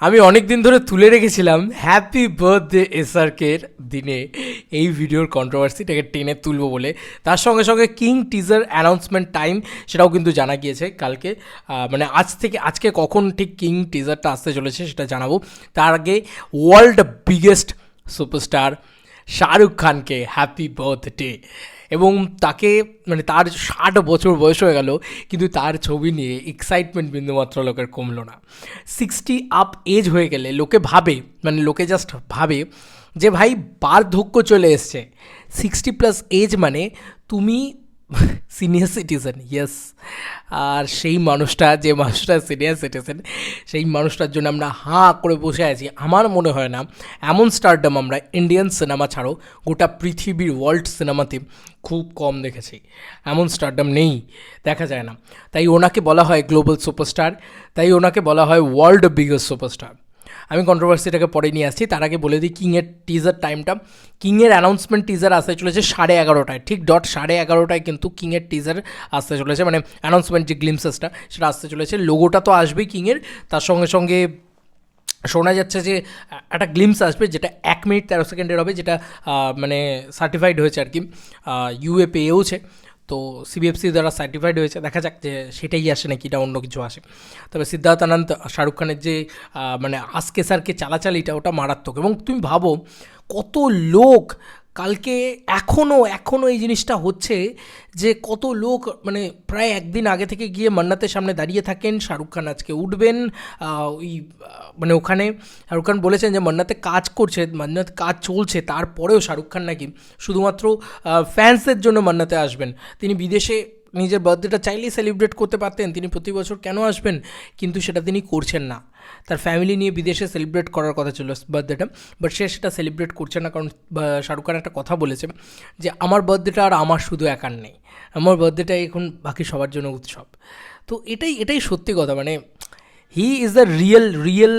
আমি অনেক দিন ধরে তুলে রেখেছিলাম হ্যাপি বার্থডে এসআরকের দিনে এই ভিডিওর কন্ট্রোভার্সিটাকে টেনে তুলবো বলে। তার সঙ্গে সঙ্গে কিং টিজার অ্যানাউন্সমেন্ট টাইম সেটাও কিন্তু জানা গিয়েছে কালকে। মানে আজ থেকে, আজকে কখন ঠিক কিং টিজারটা আসতে চলেছে সেটা জানাব। তার আগে ওয়ার্ল্ড বিগেস্ট সুপারস্টার শাহরুখ খানকে হ্যাপি বার্থডে এবং তাকে মানে তার ষাট বছর বয়স হয়ে গেল, কিন্তু তার ছবি নিয়ে এক্সাইটমেন্ট বিন্দুমাত্র লোকের কমলো না। সিক্সটি আপ এজ হয়ে গেলে লোকে ভাবে মানে লোকে জাস্ট ভাবে যে ভাই বার্ধক্য চলে এসছে। সিক্সটি প্লাস এজ মানে তুমি সিনিয়র সিটিজেন ইয়েস আর সেই মানুষটা, যে মানুষটা সিনিয়র সিটিজেন সেই মানুষটার জন্য আমরা হাঁ করে বসে আছি। আমার মনে হয় না, এমন স্টারডাম আমরা ইন্ডিয়ান সিনেমা ছাড়াও গোটা পৃথিবীর ওয়ার্ল্ড সিনেমাতে খুব কম দেখেছি। এমন স্টারডাম নেই, দেখা যায় না। তাই ওনাকে বলা হয় গ্লোবাল সুপারস্টার তাই ওনাকে বলা হয় ওয়ার্ল্ড বিগেস্ট সুপারস্টার আমি কন্ট্রোভার্সিটাকে পরে নিয়ে আসছি। তার আগে বলে দিই কিংয়ের টিজার টাইমটা কিংয়ের অ্যানাউন্সমেন্ট টিজার আসতে চলেছে সাড়ে এগারোটায়। ঠিক ডট সাড়ে এগারোটায় কিন্তু কিংয়ের টিজার আসতে চলেছে। মানে অ্যানাউন্সমেন্ট যে গ্লিমসেসটা সেটা আসতে চলেছে। লোগোটা তো আসবেই কিংয়ের তার সঙ্গে সঙ্গে শোনা যাচ্ছে যে একটা গ্লিমস আসবে যেটা এক মিনিট তেরো সেকেন্ডের হবে, যেটা মানে সার্টিফাইড হয়েছে আর কি। ইউএ পেয়েওছে তো সিবিএফসি দ্বারা সার্টিফাইড হয়েছে। দেখা যাক যে সেটাই আসে নাকি, এটা অন্য কিছু আসে। তবে সিদ্ধার্থ আনন্দ শাহরুখ খানের যে মানে আজকে স্যারকে চালাচালিটা ওটা মারাত্মক। এবং তুমি ভাবো, কত লোক কালকে এখনও এখনও এই জিনিসটা হচ্ছে যে কত লোক মানে প্রায় একদিন আগে থেকে গিয়ে মান্নাতের সামনে দাঁড়িয়ে থাকেন। শাহরুখ খান আজকে উঠবেন ওই মানে ওখানে। শাহরুখ খান বলেছেন যে মান্নাতে কাজ করছে, মান্নাত কাজ চলছে, তারপরেও শাহরুখ খান নাকি শুধুমাত্র ফ্যান্সদের জন্য মান্নাতে আসবেন। তিনি বিদেশে নিজের বার্থডেটা চাইলেই সেলিব্রেট করতে পারতেন, তিনি প্রতি বছর কেন আসবেন? কিন্তু সেটা তিনি করছেন না। তার ফ্যামিলি নিয়ে বিদেশে সেলিব্রেট করার কথা ছিল বার্থডেটা বাট সে সেটা সেলিব্রেট করছে না কারণ শাহরুখ খান একটা কথা বলেছে যে আমার বার্থডেটা আর আমার শুধু একার নেই। আমার বার্থডেটা এখন বাকি সবার জন্য উৎসব। তো এটাই এটাই সত্যি কথা মানে he is the real real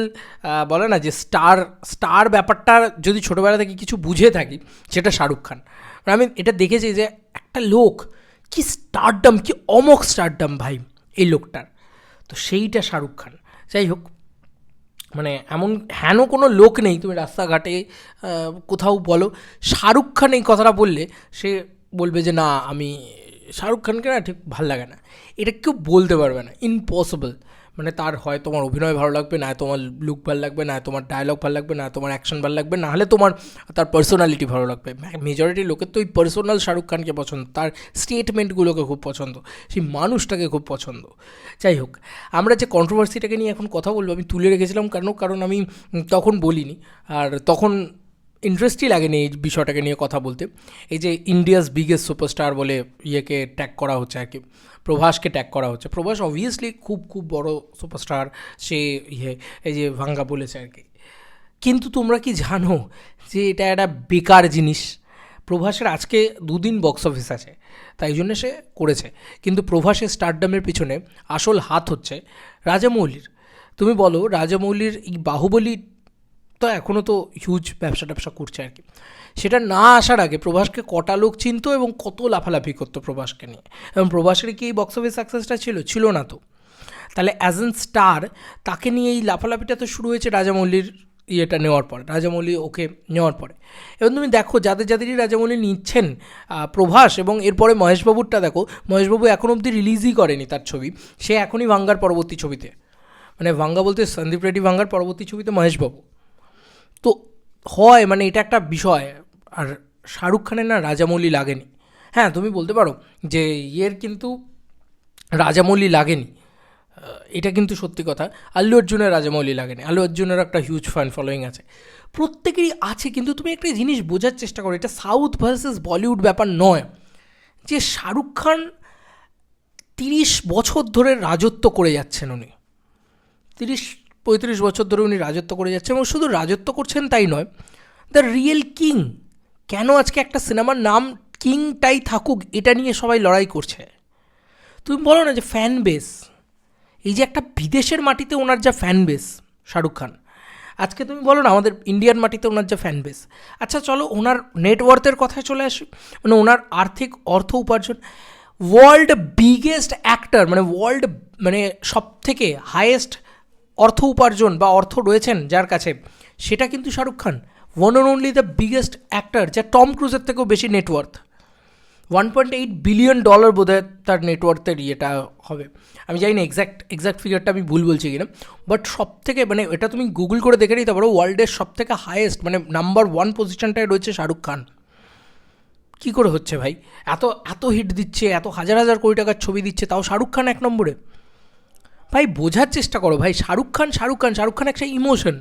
বলে না যে স্টার স্টার ব্যাপারটা যদি ছোটোবেলা থেকে কিছু বুঝে থাকি, সেটা শাহরুখ খান। মানে আমি এটা দেখেছি যে একটা লোক কি স্টারডাম কি অমক স্টারডাম ভাই, এই লোকটার। তো সেইটা শাহরুখ খান। যাই হোক মানে এমন হেন কোনো লোক নেই, তুমি রাস্তাঘাটে কোথাও বলো। শাহরুখ খান এই কথাটা বললে, সে বলবে যে, না, আমি শাহরুখ খানকে না ঠিক ভালো লাগে না। এটা কেউ বলতে পারবে না ইম্পসিবল মানে তার হয় তোমার অভিনয় ভালো লাগবে, না তোমার লুক ভালো লাগবে, না তোমার ডায়লগ ভালো লাগবে, না তোমার অ্যাকশন ভালো লাগবে, না হলে তোমার তার পার্সোনালিটি ভালো লাগবে। মেজরিটি লোকের তো ওই পার্সোনাল শাহরুখ খানকে পছন্দ, তার স্টেটমেন্টগুলোকে খুব পছন্দ, সেই মানুষটাকে খুব পছন্দ। যাই হোক, আমরা যে কন্ট্রোভার্সিটাকে নিয়ে এখন কথা বলব, আমি তুলে রেখেছিলাম কেন? কারণ আমি তখন বলিনি, আর তখন ইন্টারেস্টই লাগেনি এই বিষয়টাকে নিয়ে কথা বলতে। এই যে ইন্ডিয়াস বিগেস্ট সুপারস্টার বলে ইয়েকে ট্যাগ করা হচ্ছে আর কি, প্রভাসকে ট্যাগ করা হচ্ছে। প্রভাস অবভিয়াসলি খুব খুব বড় সুপারস্টার, সে ইয়ে এই যে ভাঙ্গা বলেছে আর কি। কিন্তু তোমরা কি জানো যে এটা একটা বেকার জিনিস? প্রভাসের আজকে দুদিন বক্স অফিস আছে, তাই জন্য সে করেছে। কিন্তু প্রভাসের স্টারডামের পিছনে আসল হাত হচ্ছে রাজামৌলির। তুমি বলো, রাজামৌলির এই বাহুবলী তো এখনও তো হিউজ ব্যবসা ট্যাবসা করছে আর কি। সেটা না আসার আগে প্রভাসকে কটা লোক চিনতো এবং কত লাফালাফি করতো প্রভাসকে নিয়ে। এবং প্রভাসের কি এই বক্স অফিস সাকসেসটা ছিল? ছিল না তো। তাহলে অ্যাজ এন স্টার তাকে নিয়ে এই লাফালাফিটা তো শুরু হয়েছে রাজামৌলির ইয়েটা নেওয়ার পরে, রাজামৌলি ওকে নেওয়ার পরে। এবং তুমি দেখো, যাদের যাদেরই রাজামৌলি নিচ্ছেন প্রভাস এবং এরপরে মহেশবাবুরটা দেখো, মহেশবাবু এখন অবধি রিলিজই করেনি তার ছবি। সে এখনই ভাঙ্গার পরবর্তী ছবিতে। মানে ভাঙ্গা বলতে সন্দীপ রেড্ডি ভাঙ্গার পরবর্তী ছবিতে মহেশবাবু। তো হয় মানে এটা একটা বিষয়। আর শাহরুখ খানের না রাজামৌলি লাগেনি। হ্যাঁ তুমি বলতে পারো যে ইয়ের কিন্তু রাজামৌলি লাগেনি। এটা কিন্তু সত্যি কথা। আল্লু অর্জুনের রাজামৌলি লাগেনি। আল্লু অর্জুনের একটা হিউজ ফ্যান ফলোয়িং আছে। প্রত্যেকেরই আছে, কিন্তু তুমি একটা জিনিস বোঝার চেষ্টা করো, এটা সাউথ ভার্সেস বলিউড ব্যাপার নয় যে শাহরুখ খান তিরিশ বছর ধরে রাজত্ব করে যাচ্ছেন উনি। তিরিশ পঁয়ত্রিশ বছর ধরে উনি রাজত্ব করে যাচ্ছেন এবং শুধু রাজত্ব করছেন তাই নয় দ্য রিয়েল কিং কেন আজকে একটা সিনেমার নাম কিংটাই থাকুক, এটা নিয়ে সবাই লড়াই করছে। তুমি বলো না যে ফ্যান বেস এই যে একটা বিদেশের মাটিতে ওনার যা ফ্যান বেস শাহরুখ খান, আজকে তুমি বলো না আমাদের ইন্ডিয়ান মাটিতে ওনার যা ফ্যান বেস আচ্ছা চলো ওনার নেটওয়ার্থের কথায় চলে আসি মানে ওনার আর্থিক অর্থ উপার্জন ওয়ার্ল্ড বিগেস্ট অ্যাক্টর মানে ওয়ার্ল্ড মানে সব থেকে হায়েস্ট অর্থ উপার্জন বা অর্থ রয়েছেন যার কাছে, সেটা কিন্তু Shahrukh Khan one and only the biggest actor যা টম ক্রুজের থেকেও বেশি net worth one point eight billion dollar বোধ হয় তার নেটওয়ার্থের ইয়েটা হবে। আমি জানি না এক্স্যাক্ট এক্স্যাক্ট ফিগারটা আমি ভুল বলছি কিনা বাট সব থেকে মানে এটা তুমি গুগল করে দেখে নিতে পারো ওয়ার্ল্ডের সব থেকে হায়েস্ট মানে নাম্বার ওয়ান পজিশনটায় রয়েছে শাহরুখ খান। কী করে হচ্ছে ভাই? এত এত হিট দিচ্ছে, এত হাজার হাজার কোটি টাকার ছবি দিচ্ছে, তাও শাহরুখ খান এক নম্বরে। ভাই, বোঝার চেষ্টা করো ভাই, শাহরুখ খান শাহরুখ খান শাহরুখ খান একটা ইমোশন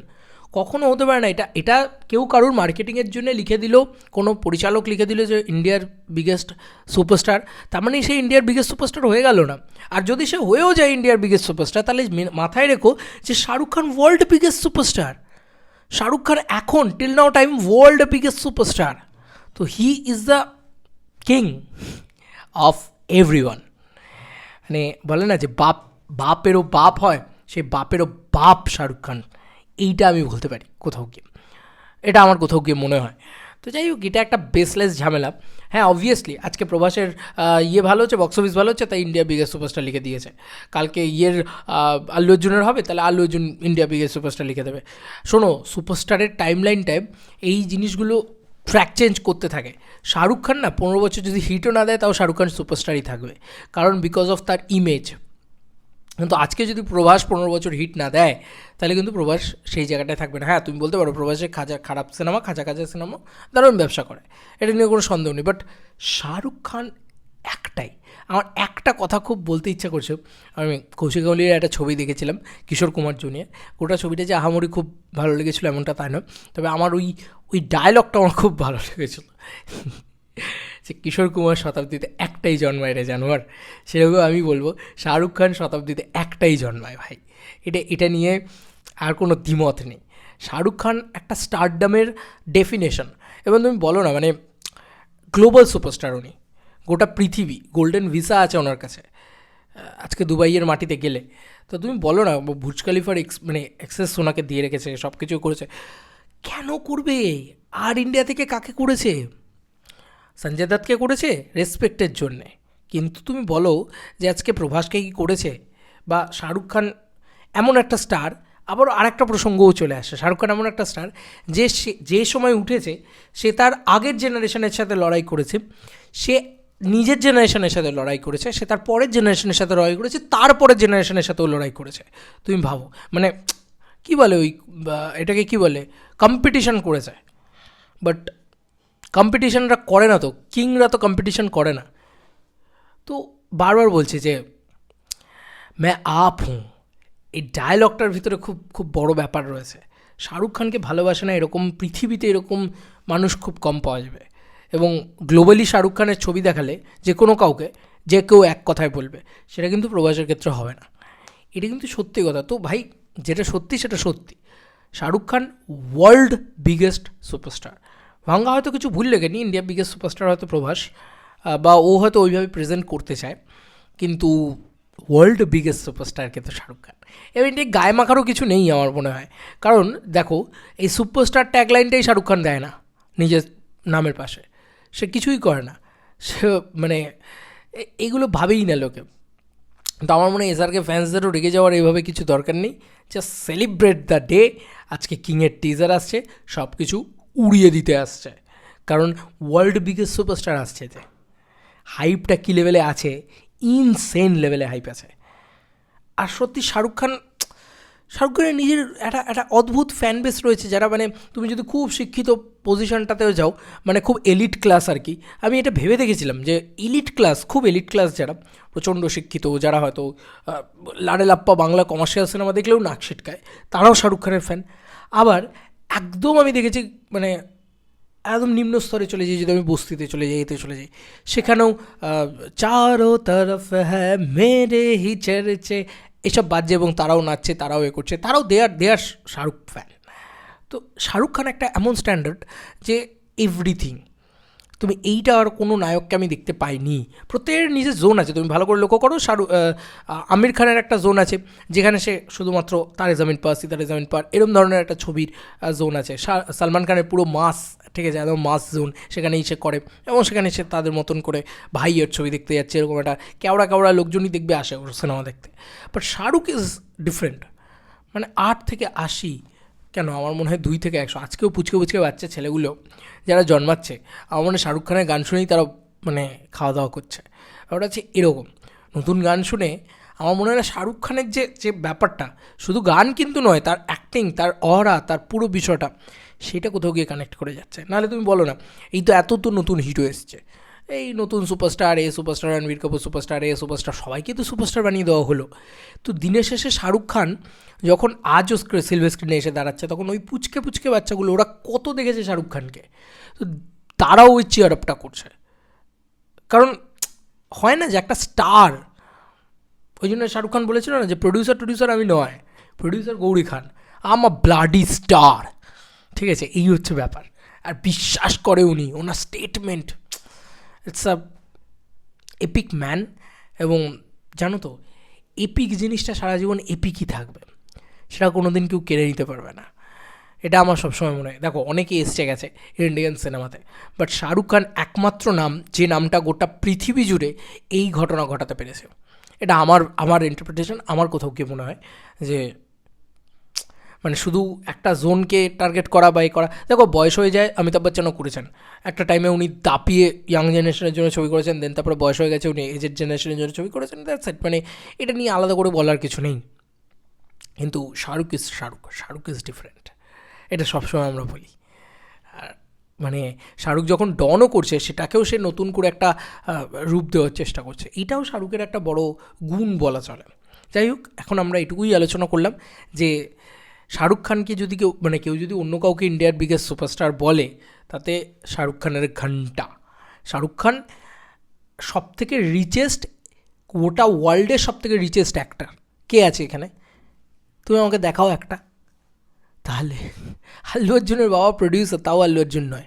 কখনো হতে পারে না, এটা এটা কেউ কারোর মার্কেটিংয়ের জন্য লিখে দিল, কোনো পরিচালক লিখে দিল যে ইন্ডিয়ার বিগেস্ট সুপারস্টার তার মানে সে ইন্ডিয়ার বিগেস্ট সুপারস্টার হয়ে গেল না। আর যদি সে হয়েও যায় ইন্ডিয়ার বিগেস্ট সুপারস্টার তাহলে মাথায় রেখো যে Shahrukh Khan world biggest superstar Shahrukh Khan এখন till now time world biggest superstar তো he is the king of everyone মানে বলে না যে বাপ বাপেরও বাপ হয়, সেই বাপেরও বাপ শাহরুখ খান। এইটা আমি বলতে পারি কোথাও গিয়ে। এটা আমার কোথাও গিয়ে মনে হয়। তো যাই হোক, এটা একটা বেসলেস ঝামেলা। হ্যাঁ অবভিয়াসলি আজকে প্রভাসের ইয়ে ভালো হচ্ছে বক্স অফিস ভালো হচ্ছে, তাই ইন্ডিয়া বিগেস্ট সুপারস্টার লিখে দিয়েছে। কালকে ইয়ের আল্লু অর্জুনের হবে, তাহলে Allu Arjun India biggest superstar লিখে দেবে। শোনো সুপারস্টারের টাইম লাইন টাইম এই জিনিসগুলো ট্র্যাক চেঞ্জ করতে থাকে। শাহরুখ খান না, পনেরো বছর যদি হিটও না দেয়, তাও শাহরুখ খান সুপারস্টারই থাকবে। কারণ বিকজ অফ তার ইমেজ কিন্তু আজকে যদি প্রভাস পনেরো বছর হিট না দেয়, তাহলে কিন্তু প্রভাস সেই জায়গাটায় থাকবে না। হ্যাঁ তুমি বলতে পারো প্রভাসের খাজা খারাপ সিনেমা খাঁচা খাঁচা সিনেমা দারুণ ব্যবসা করে। এটা নিয়ে কোনো সন্দেহ নেই। বাট শাহরুখ খান একটাই। আমার একটা কথা খুব বলতে ইচ্ছা করছে। আমি কৌশিক একটা ছবি দেখেছিলাম, কিশোর কুমার জুনিয়ার গোটা ছবিটা যে আহামরি খুব ভালো লেগেছিলো এমনটা তাই নয়। তবে আমার ওই ওই ডায়লগটা আমার খুব ভালো লেগেছিলো। যে কিশোর কুমার শতাব্দীতে একটাই জন্মায় রে জানোয়ার। সেরকম আমি বলব, শাহরুখ খান শতাব্দীতে একটাই জন্মায় ভাই। এটা এটা নিয়ে আর কোনো দ্বিমত নেই। শাহরুখ খান একটা স্টারডামের ডেফিনেশন এবং তুমি বলো না মানে গ্লোবাল সুপারস্টার উনি। গোটা পৃথিবী গোল্ডেন ভিসা আছে ওনার কাছে। আজকে দুবাইয়ের মাটিতে গেলে। তো তুমি বলো না, বুর্জ খালিফার এক্স মানে অ্যাক্সেস ওনাকে দিয়ে রেখেছে সব কিছু করেছে। কেন করবে? আর ইন্ডিয়া থেকে কাকে করেছে? সঞ্জয় দত্তকে করেছে রেসপেক্টের জন্যে। কিন্তু তুমি বলো যে আজকে প্রভাসকে কি করেছে? বা শাহরুখ খান এমন একটা স্টার আবার আরেকটা প্রসঙ্গও চলে আসে। শাহরুখ খান এমন একটা স্টার যে যে সময় উঠেছে, সে তার আগের জেনারেশনের সাথে লড়াই করেছে। সে নিজের জেনারেশনের সাথে লড়াই করেছে, সে তার পরের জেনারেশনের সাথে লড়াই করেছে তারপরের জেনারেশনের সাথেও লড়াই করেছে। তুমি ভাবো মানে কি বলে ওই এটাকে কি বলে কম্পিটিশন করেছে। বাট কম্পিটিশনরা করে না তো কিংরা তো কম্পিটিশন করে না। তো বারবার বলছে যে, ম্যা আপ হুঁ এই ডায়লগটার ভিতরে খুব খুব বড় ব্যাপার রয়েছে। শাহরুখ খানকে ভালোবাসে না, এরকম পৃথিবীতে এরকম মানুষ খুব কম পাওয়া যাবে। এবং গ্লোবালি শাহরুখ খানের ছবি দেখালে যে কোনো কাউকে, যে কেউ এক কথায় বলবে, সেটা কিন্তু প্রবাসের ক্ষেত্রে হবে না। এটা কিন্তু সত্যি কথা। তো ভাই, যেটা সত্যি সেটা সত্যি। Shahrukh Khan world biggest superstar ভাঙ্গা হয়তো কিছু ভুল লেগেনি ইন্ডিয়া বিগেস্ট সুপারস্টার হয়তো প্রভাস বা ও হয়তো ওইভাবে প্রেজেন্ট করতে চায়। কিন্তু ওয়ার্ল্ড বিগেস্ট সুপারস্টার কিন্তু শাহরুখ খান। এবার এটি গায়ে মাখারও কিছু নেই আমার মনে হয়। কারণ দেখো, এই সুপারস্টার ট্যাগলাইনটাই শাহরুখ খান দেয় না, নিজের নামের পাশে। সে কিছুই করে না। সে মানে এগুলো ভাবেই না লোকে। তো আমার মনে হয় এসআরকে ফ্যান্সদেরও রেগে যাওয়ার এইভাবে কিছু দরকার নেই। জাস্ট সেলিব্রেট দ্য ডে আজকে কিংয়ের টিজার আসছে সব কিছু উড়িয়ে দিতে আসছে। কারণ ওয়ার্ল্ড বিগেস্ট সুপারস্টার আসছে যে হাইপটা কী লেভেলে আছে? ইনসেন লেভেলে হাইপ আছে। আর সত্যি শাহরুখ খান, শাহরুখ খানের নিজের একটা একটা অদ্ভুত ফ্যান বেস রয়েছে যারা মানে তুমি যদি খুব শিক্ষিত পজিশনটাতেও যাও মানে খুব এলিট ক্লাস আর কি। আমি এটা ভেবে দেখেছিলাম যে এলিট ক্লাস খুব এলিট ক্লাস যারা, প্রচণ্ড শিক্ষিত, যারা হয়তো লাডে লাপ্পা বাংলা কমার্শিয়াল সিনেমা দেখলেও নাক ছিটকায়, তারাও শাহরুখ খানের ফ্যান আবার একদম আমি দেখেছি মানে একদম নিম্ন স্তরে চলে যাই, যদি আমি বস্তিতে চলে যাই, এতে চলে যাই। সেখানেও চারো তরফ হ্যাঁ মেরে হি চেরেছে। এসব বাজছে এবং তারাও নাচছে, তারাও এ করছে। তারাও দেয়ার দেয়ার শাহরুখ ফ্যান তো শাহরুখ খান একটা এমন স্ট্যান্ডার্ড যে এভরিথিং তুমি এইটা আর কোনো নায়ককে আমি দেখতে পাইনি। প্রত্যেকের নিজের জোন আছে, তুমি ভালো করে লক্ষ্য করো, শাহরুখ আমির খানের একটা জোন আছে, যেখানে সে শুধুমাত্র তারে জামিন পার সিতারে জামিন পার এরকম ধরনের একটা ছবির জোন আছে। সালমান খানের পুরো মাস ঠিক আছে একদম মাস জোন সেখানেই সে করে, এবং সেখানে সে তাদের মতন করে ভাইয়ের ছবি দেখতে যাচ্ছে, এরকম একটা কেওড়া কেওড়া লোকজনই দেখবে, আসে ওর সিনেমা দেখতে। বাট শাহরুখ ইজ ডিফারেন্ট মানে আট থেকে আশি কেন? আমার মনে হয় দুই থেকে একশো। আজকেও পুচকে পুচকে বাচ্চা ছেলেগুলো যারা জন্মাচ্ছে, আমার মনে হয় শাহরুখ খানের গান শুনেই তারা মানে খাওয়া দাওয়া করছে। ওটা হচ্ছে এরকম। নতুন গান শুনে আমার মনে হয় শাহরুখ খানের যে যে ব্যাপারটা, শুধু গান কিন্তু নয়, তার অ্যাক্টিং তার অহরা তার পুরো বিষয়টা, সেটা কোথাও গিয়ে কানেক্ট করে যাচ্ছে। নাহলে তুমি বলো না, এই তো এত তো নতুন হিরো এসছে। এই নতুন সুপারস্টার এ সুপারস্টার, রণবীর কাপুর সুপারস্টার এ সুপারস্টার, সবাইকে তো সুপারস্টার বানিয়ে দেওয়া হলো। তো দিনের শেষে শাহরুখ খান যখন আজও সিলভার স্ক্রিনে এসে দাঁড়াচ্ছে, তখন ওই পুচকে পুচকে বাচ্চাগুলো, ওরা কত দেখেছে শাহরুখ খানকে? তো তারাও ওই চেয়ার আপটা করছে। কারণ হয় না যে একটা স্টার ওই জন্য শাহরুখ খান বলেছিল না যে প্রডিউসার টডিউসার আমি নয় producer Gauri Khan I'm a bloody star ঠিক আছে, এই হচ্ছে ব্যাপার। আর বিশ্বাস করে উনি, ওনার statement it's a epic man এবং জানো তো এপিক জিনিসটা সারা জীবন এপিকই থাকবে। সেটা কোনো দিন কেউ কেড়ে নিতে পারবে না। এটা আমার সবসময় মনে হয়। দেখো, অনেকে এসছে গেছে ইন্ডিয়ান সিনেমাতে বাট শাহরুখ খান একমাত্র নাম, যে নামটা গোটা পৃথিবী জুড়ে এই ঘটনা ঘটাতে পেরেছে। এটা আমার আমার ইন্টারপ্রিটেশন আমার কোথাও গিয়ে মনে হয় যে মানে শুধু একটা জোনকে টার্গেট করা বা এ করা। দেখো, বয়স হয়ে যায়, অমিতাভ বচ্চনও করেছেন। একটা টাইমে উনি দাপিয়ে ইয়াং জেনারেশনের জন্য ছবি করেছেন দেন তারপরে বয়স হয়ে গেছে, উনি এজেড জেনারেশনের জন্য ছবি করেছেন দ্যাটস ইট মানে এটা নিয়ে আলাদা করে বলার কিছু নেই। কিন্তু Shahrukh is Shahrukh Shahrukh is different এটা সবসময় আমরা বলি। আর মানে শাহরুখ যখন ডনও করছে, সেটাকেও সে নতুন করে একটা রূপ দেওয়ার চেষ্টা করছে। এটাও শাহরুখের একটা বড় গুণ বলা চলে। যাই হোক, এখন আমরা এটুকুই আলোচনা করলাম যে শাহরুখ খানকে যদি কেউ মানে কেউ যদি অন্য কাউকে ইন্ডিয়ার বিগেস্ট সুপারস্টার বলে, তাতে শাহরুখ খানের ঘণ্টা শাহরুখ খান সব থেকে রিচেস্ট গোটা ওয়ার্ল্ডের সব থেকে রিচেস্ট অ্যাক্টার কে আছে এখানে? তুমি আমাকে দেখাও একটা। তাহলে, আল্লু অর্জুনের বাবা প্রডিউসার তাও আল্লু অর্জুন নয়।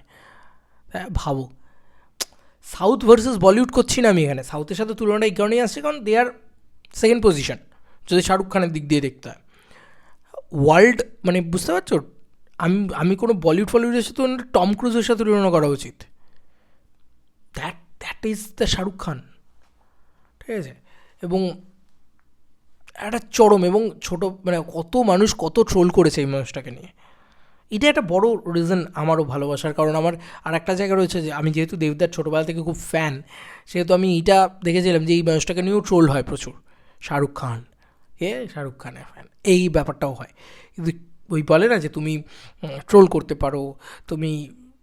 হ্যাঁ ভাবো। সাউথ ভার্সেস বলিউড করছি না আমি এখানে। সাউথের সাথে তুলনাটা এই কারণেই আসছে, কারণ দে আর সেকেন্ড পজিশন যদি শাহরুখ খানের দিক দিয়ে দেখতে হয়। ওয়ার্ল্ড মানে বুঝতে পারছ? আমি আমি কোনো বলিউড ফলিউডের সাথে টম ক্রুজের সাথে তুলনা করা উচিত। That that is the Shahrukh Khan ঠিক আছে? এবং একটা চরম এবং ছোট মানে কত মানুষ কত ট্রোল করেছে এই মানুষটাকে নিয়ে। এটা একটা বড় রিজন আমারও ভালোবাসার কারণ। আমার আর একটা জায়গা রয়েছে যে আমি যেহেতু দেবদার ছোটোবেলা থেকে খুব ফ্যান সেহেতু আমি এটা দেখেছিলাম যে এই মানুষটাকে নিয়েও ট্রোল হয় প্রচুর। শাহরুখ খান এ শাহরুখ খানের ফ্যান এই ব্যাপারটাও হয়। ওই বলে না যে তুমি ট্রোল করতে পারো, তুমি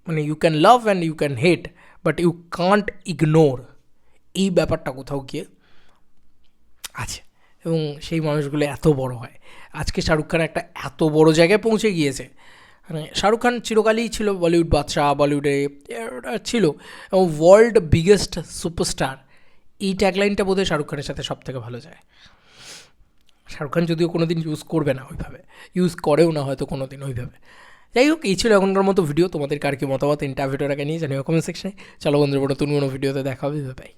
মানে you can love and you can hate but you can't ignore এই ব্যাপারটা কোথাও গিয়ে আছে। এবং সেই মানুষগুলো এত বড় হয়। আজকে শাহরুখ খান একটা এত বড় জায়গায় পৌঁছে গিয়েছে। মানে শাহরুখ খান চিরকালই ছিল বলিউড বাদশাহ, বলিউডে ছিল। এবং ওয়ার্ল্ড বিগেস্ট সুপারস্টার এই ট্যাগলাইনটা বোধহয় শাহরুখ খানের সাথে সব থেকে ভালো যায়। শাহরুখ খান যদিও কোনো দিন ইউজ করবে না ওইভাবে ইউজ করেও না হয়তো কোনো দিন ওইভাবে। যাই হোক, এই ছিল এখনকার মতো ভিডিও তোমাদের কার কি মতামত ইন্টারভিউটাকে নিয়ে জানিও কমেন্ট সেকশনে চলো বন্ধুরা, নতুন কোনো ভিডিওতে দেখা হবে বাই